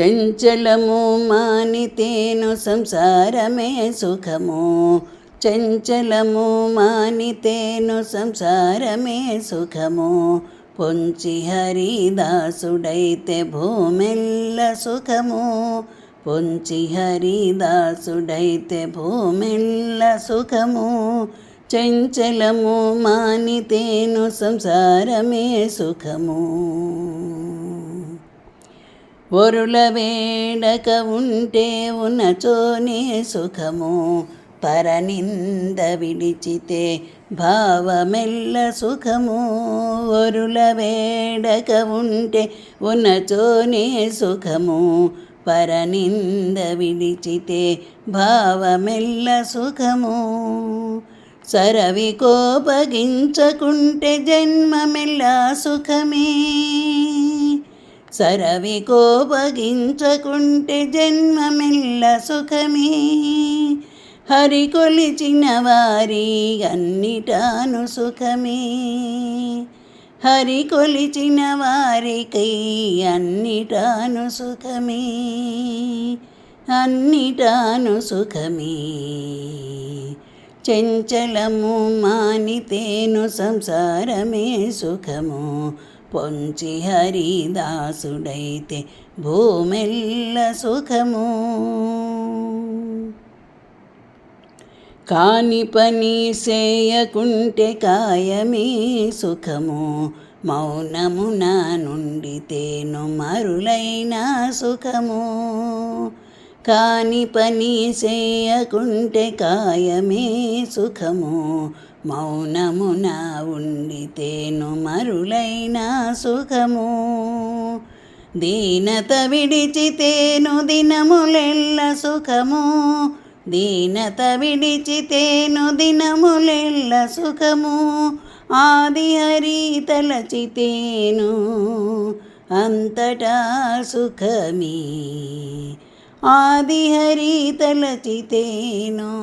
చంచలము మానితేను సంసారమే సుఖము. చంచలము మానితేను సంసారమే సుఖము. పొంచి హరిదాసుడైతే భూమెల్ల సుఖము. పొంచి హరిదాసుడైతే భూమెల్ల సుఖము. చంచలము మానితేను సంసారమే సుఖము. ఒరుల వేడక ఉంటే ఉన్నచోనే సుఖము. పరనింద విడిచితే భావమెల్ల సుఖము. ఒరుల వేడక ఉంటే ఉన్నచోనే సుఖము. పరనింద విడిచితే భావమెల్ల సుఖము. సరవి కోపగించకుంటే జన్మమెల్లా సుఖమే. సరవి కోపగించకుంటే జన్మమెల్ల సుఖమే. హరి కొలిచిన వారి అన్నిటాను సుఖమే. హరి కొలిచిన వారికై అన్నిటాను సుఖమే. అన్నిటాను సుఖమే. చంచలము మానితేను సంసారమే సుఖము. పొంచి హరిదాసుడైతే భూమెల్ల సుఖము. కాని పని చేయకుంటే కాయమే సుఖము. మౌనమున నుండితేను మరులైన సుఖము. కాని పని చేయకుంటే కాయమే సుఖము. మౌనమున ఉండితేను మరులైన సుఖము. దీనత విడిచితేను దినములెల్ల సుఖము. దీనత విడిచితేను దినములెల్ల సుఖము. ఆది హరి తలచితేను అంతటా సుఖమే. ఆది హరి తలచితేను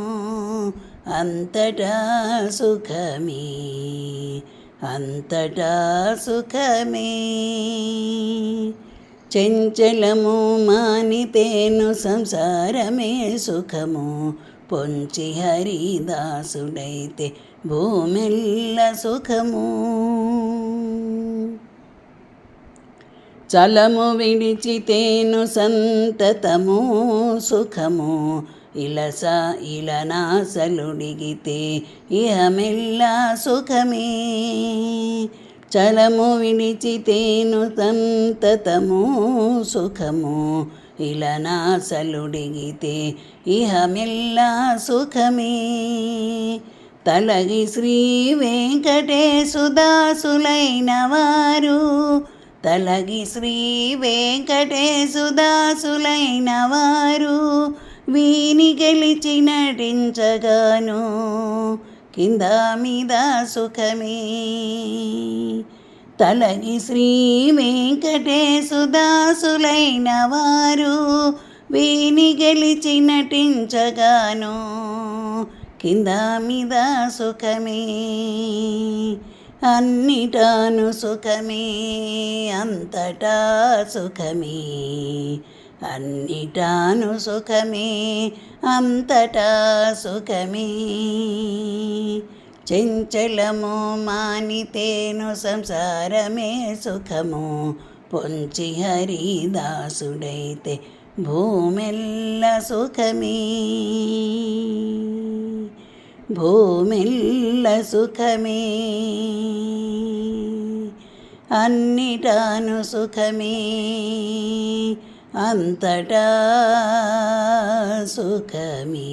అంతటా సుఖమే అంతటా సుఖమే. చెంచలము మానితేను సంసారమే సుఖము. పొంచి హరిదాసుడైతే భూమెల్ల సుఖము. చలము విడిచితేను సంతతము సుఖము. ఇలస ఇలనాసలుడిగితే ఇహమెల్లా సుఖమే. చలము విడిచితేను సంతతము సుఖము. ఇలనాసలుడిగితే ఇహమెల్లా సుఖమే. తలగి శ్రీ వెంకటేశుదాసులైన వారు తలగి శ్రీ వెంకటేశుదాసులైన వారు వీని గెలిచి నటించగాను కింద మీద సుఖమే. తలని శ్రీ వెంకటేశుదాసులైన వారు వీని గెలిచి నటించగాను కింద మీద సుఖమే. అన్నిటాను సుఖమే అంతటా సుఖమే. అన్నిటాను సుఖమే అంతటా సుఖమే. చెంచలము మానితేను సంసారమే సుఖము. పొంచి హరిదాసుడైతే భూమెల్ల సుఖమే. భూమెల్ల సుఖమే. అన్నిటాను సుఖమే. అంతటా సుఖమే